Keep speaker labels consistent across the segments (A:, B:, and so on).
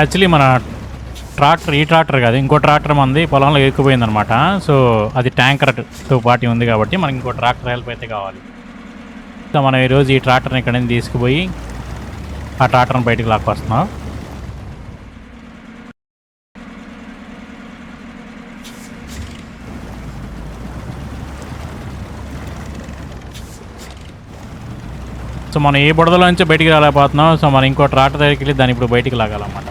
A: Actually మన tractor ఈ tractor కాదు ఇంకో ట్రాక్టర్ మంది పొలంలో ఎక్కిపోయింది అనమాట సో అది ట్యాంకర్తో పాటు ఉంది కాబట్టి మనకి ఇంకో ట్రాక్టర్ హెల్ప్ అయితే కావాలి. సో మనం ఈరోజు ఈ ట్రాక్టర్ని ఇక్కడ నుంచి తీసుకుపోయి ఆ ట్రాక్టర్ని బయటికి లాక్కొస్తున్నాం. సో మనం ఏ బుడదలో నుంచి బయటికి రాలేకపోతున్నాం. సో మనం ఇంకో ట్రాక్టర్ దగ్గరికి వెళ్ళి దాన్ని ఇప్పుడు బయటికి లాగాలన్నమాట.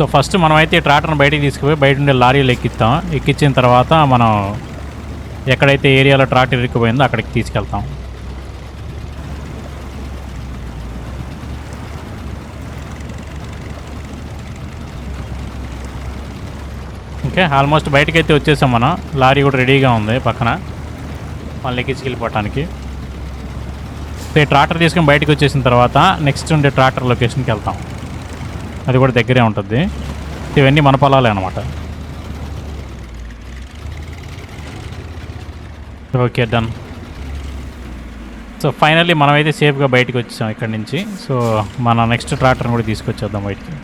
A: సో ఫస్ట్ మనమైతే ట్రాక్టర్ని బయటికి తీసుకుపోయి బయట ఉండే లారీలు ఎక్కిస్తాం. ఎక్కించిన తర్వాత మనం ఎక్కడైతే ఏరియాలో ట్రాక్టర్ ఎక్కిపోయిందో అక్కడికి తీసుకెళ్తాం. ఓకే ఆల్మోస్ట్ బయటకైతే అయితే వచ్చేసాం మనం. లారీ కూడా రెడీగా ఉంది పక్కన. మళ్ళీ ఎక్కించుకెళ్ళిపోవటానికి. సో ట్రాక్టర్ తీసుకొని బయటకు వచ్చేసిన తర్వాత నెక్స్ట్ ఉండే ట్రాక్టర్ లొకేషన్కి వెళ్తాం. అది కూడా దగ్గరే ఉంటుంది. ఇవన్నీ మన పొలాలే అనమాట ఓకే డన్. సో ఫైనల్లీ మనమైతే సేఫ్గా బయటకు వచ్చాం ఇక్కడి నుంచి. సో మన నెక్స్ట్ ట్రాక్టర్ని కూడా తీసుకొచ్చేద్దాం బయటికి.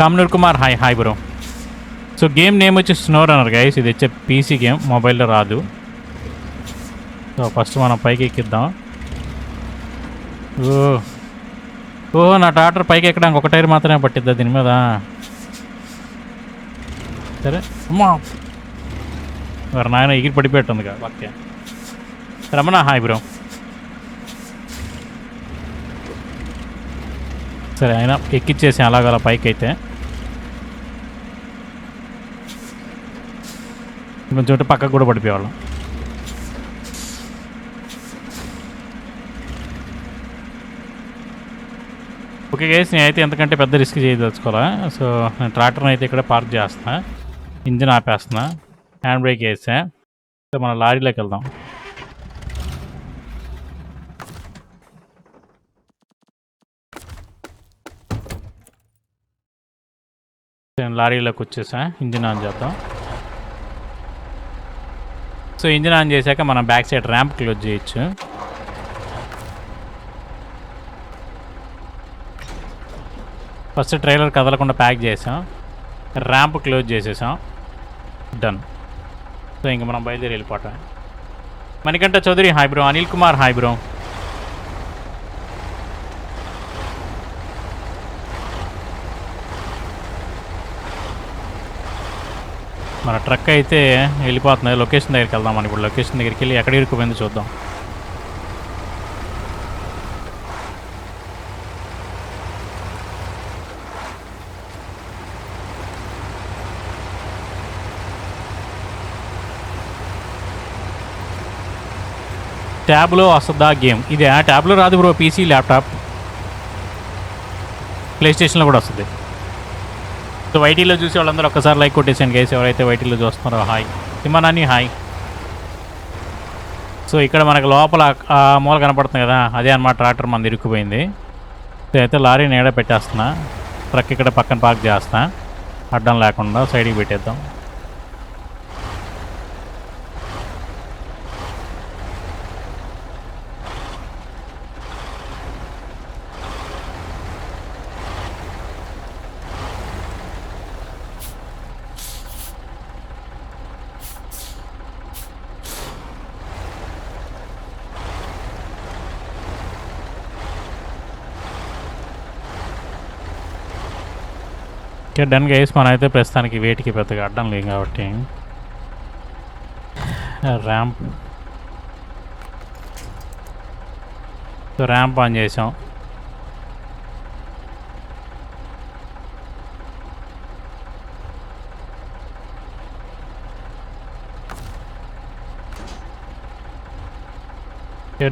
A: Kamanur Kumar hi hi bro. So game name వచ్చి స్నో రన్నర్ గైస్ ఇది వచ్చే పీసీ గేమ్ మొబైల్లో రాదు. సో ఫస్ట్ మనం పైకి ఎక్కిద్దాం. ఓ ఓ నా ట్రాక్టర్ పైకి ఎక్కడానికి ఒక టైర్ మాత్రమే పట్టిద్దా దీని మీద? సరే. అమ్మా. మరి నాయన ఎగిరి పడిపోతుంది కదా ఓకే రమణ హాయ్ బ్రో. సరే ఆయన ఎక్కిచ్చేసి అలాగలా పైకి అయితే కొంచెం పక్కకు కూడా పడిపోయేవాళ్ళం. ఓకే గైస్ నేనైతే ఎంతకంటే పెద్ద రిస్క్ చేయదలుచుకోవాలా సో నేను ట్రాక్టర్ని అయితే ఇక్కడ పార్క్ చేస్తున్నా ఇంజిన్ ఆపేస్తున్నా. హ్యాండ్ బ్రేక్ వేసా. సో మన లారీలోకి వెళ్దాం. నేను లారీలోకి వచ్చేసా. ఇంజిన్ ఆన్ చేద్దాం. సో ఇంజిన్ ఆన్ చేశాక మనం బ్యాక్ సైడ్ ర్యాంప్ క్లోజ్ చేయొచ్చు. ఫస్ట్ ట్రైలర్ కదలకుండా ప్యాక్ చేసాం. ర్యాంప్ క్లోజ్ చేసేసాం. డన్ సో ఇంక మనం బయలుదేరి వెళ్ళిపోవటం. Manikanta Chowdary hi bro Anil Kumar hi bro మన ట్రక్ అయితే వెళ్ళిపోతుంది లొకేషన్ దగ్గరికి వెళ్దాం మనం ఇప్పుడు లొకేషన్ దగ్గరికి వెళ్ళి ఎక్కడ ఇరుక్కుపోయిందో చూద్దాం. ట్యాబ్లో వస్తుందా గేమ్? ఇది ఆ ట్యాబ్లో రాదు బ్రో పీసీ ల్యాప్టాప్. ప్లే స్టేషన్లో కూడా వస్తుంది. సో వైటీలో చూసి వాళ్ళందరూ ఒక్కసారి లైక్ కొట్టేసాను గైస్ ఎవరైతే వైటీలో చూస్తున్నారో హాయ్. తిమ్మనాని హాయ్. సో ఇక్కడ మనకు లోపల ఆ మూల కనపడుతుంది కదా అదే అన్నమాట ట్రాక్టర్ మనది ఇరుక్కుపోయింది. సో అయితే లారీ నీడ పెట్టేస్తున్నా. ట్రక్ ఇక్కడ పక్కన పార్క్ చేస్తా అడ్డం లేకుండా సైడ్కి పెట్టేద్దాం. Okay done guys. మనం అయితే ప్రస్తుతానికి వేటికి పెద్దగా అడ్డం లేదు కాబట్టి. ర్యాంప్. సో ర్యాంప్ ఆన్ చేసాం.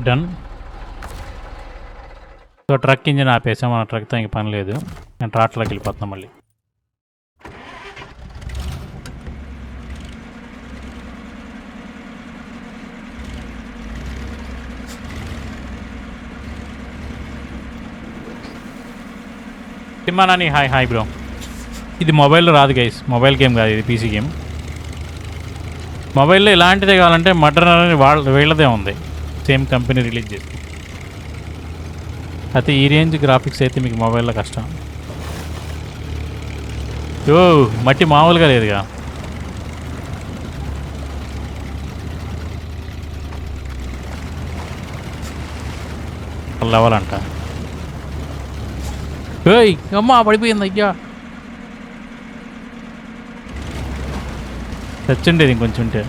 A: డన్. సో ట్రక్ ఇంజిన్ ఆపేసాం. మన ట్రక్తో ఇంక పని లేదు. నేను ట్రాట్లోకి వెళ్ళిపోతున్నాం మళ్ళీ. తిమ్మానాని హాయ్ హాయ్ బ్రో. ఇది మొబైల్లో రాదు గైస్ మొబైల్ గేమ్ కాదు ఇది పీసీ గేమ్. మొబైల్లో ఇలాంటిదే కావాలంటే మటర్ అనేది వాళ్ళ వీళ్ళదే ఉంది. సేమ్ కంపెనీ రిలీజ్ చేసి అయితే ఈ రేంజ్ గ్రాఫిక్స్ అయితే మీకు మొబైల్లో కష్టం. ఓ మట్టి మామూలుగా లేదుగా. లెవెల్ అంట. ఏయ్ అమ్మ పడిపోయింది అయ్యా చచ్చుండేది ఇంకొంచెం ఉంటే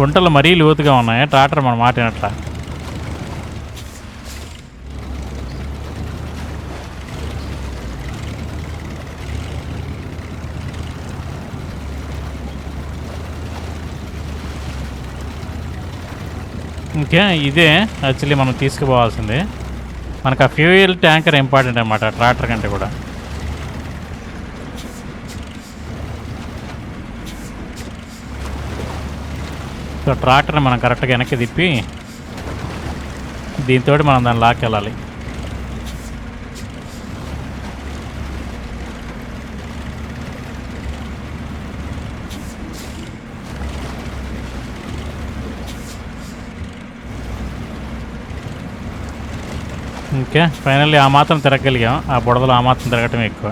A: గుంటలు మరీ లోతుగా ఉన్నాయా ట్రాక్టర్ మనం మాట వినట్లా ఇంకా ఇదే యాక్చువల్లీ మనం తీసుకుపోవాల్సింది. మనకు ఆ ఫ్యూయల్ ట్యాంకర్ ఇంపార్టెంట్ అనమాట ట్రాక్టర్ కంటే కూడా. సో ట్రాక్టర్ని మనం కరెక్ట్గా వెనక్కి తిప్పి దీంతో మనం దాన్ని లాక్కెళ్ళాలి. ఓకే. ఫైనల్లీ ఆ మాత్రం తిరగలిగాం. ఆ బుడదలో ఆ మాత్రం తిరగటం ఎక్కువ.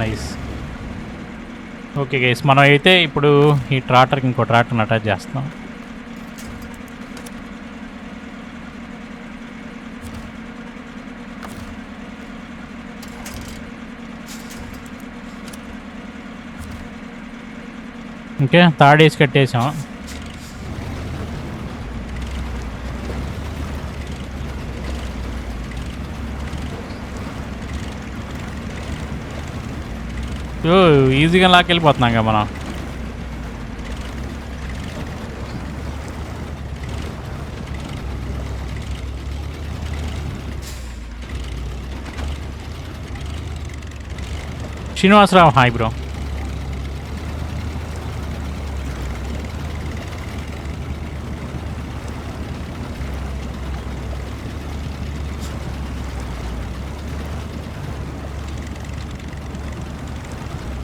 A: నైస్ ఓకే గైస్ మనం అయితే ఇప్పుడు ఈ ట్రాక్టర్కి ఇంకో ట్రాక్టర్ని అటాచ్ చేస్తాం ఓకే తాడేసి కట్టేసాం. ఓ ఈజీగా లాక్కెళ్ళిపోతున్నాం కదా మనం Srinivasarao hi bro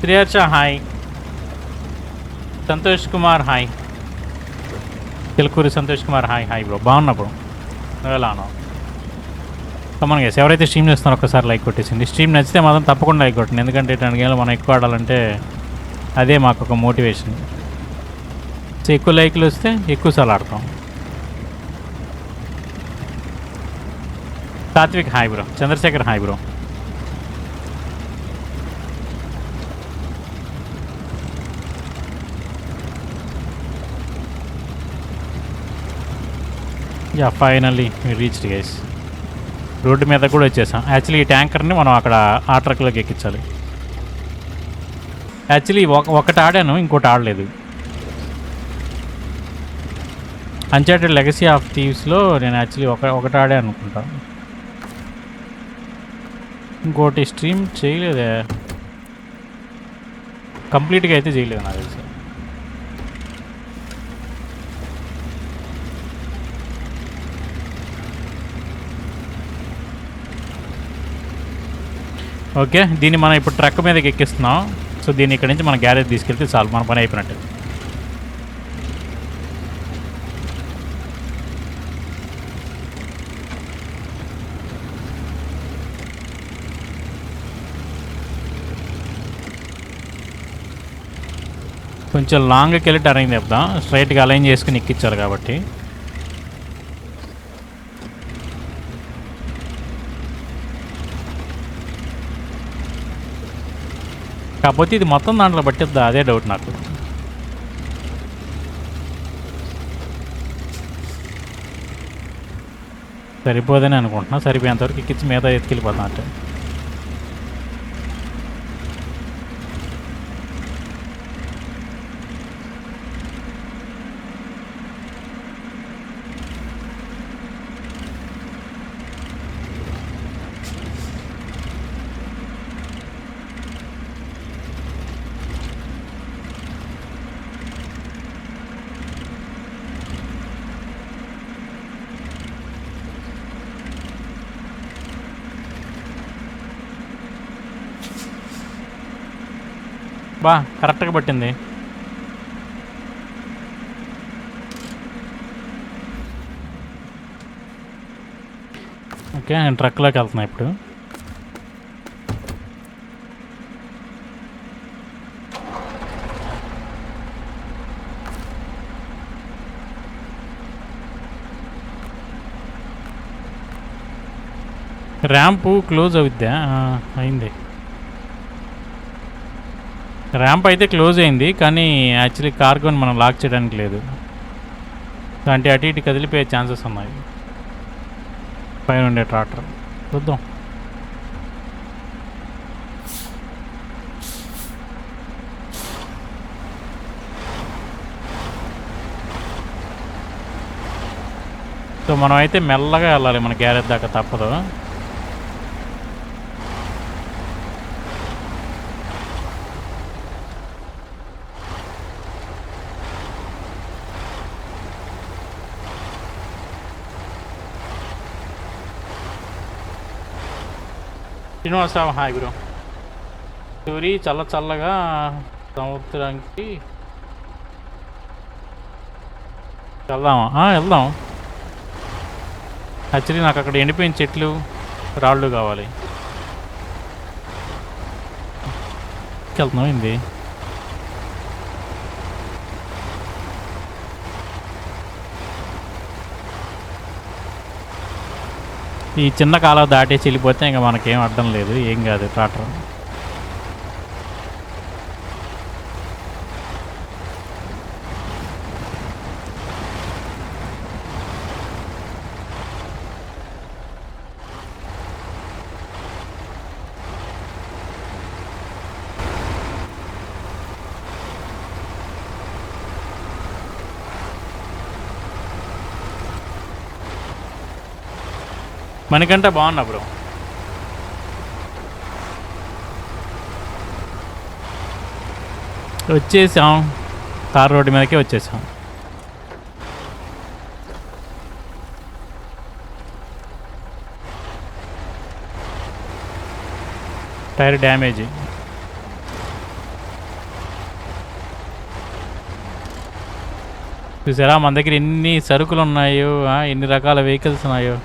A: ప్రియర్చ hi. Santosh Kumar hi. Chilakuri Santosh Kumar hi hi bro. బాగున్నా బ్రో? నువ్వు ఎలా ఉన్నావు? కమన్ గేస్ ఎవరైతే స్ట్రీమ్ చేస్తున్నారో ఒకసారి లైక్ కొట్టేసింది. స్ట్రీమ్ నచ్చితే మాత్రం తప్పకుండా లైక్ కొట్టండి. ఎందుకంటే ఇట్లాంటి గేమ్లు మనం ఎక్కువ ఆడాలంటే అదే మాకు ఒక మోటివేషన్. సో ఎక్కువ లైక్లు వస్తే ఎక్కువ సార్లు ఆడతాం. Satvik hi bro. Chandrashekar hi bro. Yeah finally reach guys road మీద కూడా వచ్చేసాం. యాక్చువల్లీ ఈ ట్యాంకర్ని మనం అక్కడ ఆ ట్రక్లోకి ఎక్కించాలి. యాక్చువల్లీ ఒక ఒకటి ఆడాను ఇంకోటి ఆడలేదు. అన్చార్టెడ్ లెగసీ ఆఫ్ థీవ్స్లో నేను యాక్చువల్లీ ఒక ఒకటి ఆడే అనుకుంటా. ఇంకోటి స్ట్రీమ్ చేయలేదే. కంప్లీట్గా అయితే చేయలేదు నాకు తెలిసి. ఓకే దీన్ని మనం ఇప్పుడు ట్రక్ మీదకి ఎక్కిస్తున్నాం. సో దీన్ని ఇక్కడ నుంచి మన గ్యారేజ్ తీసుకెళ్తే చాలు మన పని అయిపోయినట్టు. కొంచెం లాంగ్కి వెళ్ళి టర్నింగ్ చెప్దాం స్ట్రైట్గా అలైన్ చేసుకుని ఎక్కించారు కాబట్టి. కాకపోతే ఇది మొత్తం దాంట్లో పట్టిద్దా? అదే డౌట్ నాకు. సరిపోదని అనుకుంటున్నా. సరిపోయేంతవరకు ఎక్కించి మిగతా ఎత్తుకెళ్ళిపోతాం అంటే బా కరెక్ట్గా పట్టింది. ఓకే నేను ట్రక్లోకి వెళ్తున్నా ఇప్పుడు. ర్యాంపు క్లోజ్ అవుద్దా? అయింది. ర్యాంప్ అయితే క్లోజ్ అయింది కానీ యాక్చువల్లీ కార్గోని మనం లాక్ చేయడానికి లేదు. అంటే అటు ఇటు కదిలిపోయే ఛాన్సెస్ ఉన్నాయి. పైన ఉండే ట్రాక్టర్. చూద్దాం. సో మనం అయితే మెల్లగా వెళ్ళాలి మన గ్యారేజ్ దాకా తప్పదు. శ్రీనివాసరావు హాయ్ గురు. సూరి చల్ల చల్లగా సముద్రానికి వెళ్దామా? వెళ్దాం. యాక్చువల్లీ నాకు అక్కడ ఎండిపోయిన చెట్లు రాళ్ళు కావాలి. వెళ్తున్నాం ఏంది? ఈ చిన్న కాలం దాటేసి వెళ్ళిపోతే ఇంకా మనకేం అర్థం లేదు. ఏం కాదు ట్రాక్టర్. మనకంటే బాగున్నా బ్రో. వచ్చేసాం. తార్ రోడ్డు మీదకే వచ్చేసాం. Tyre damage. చూసారా? మన దగ్గర ఎన్ని సరుకులు ఉన్నాయో ఎన్ని రకాల వెహికల్స్ ఉన్నాయో.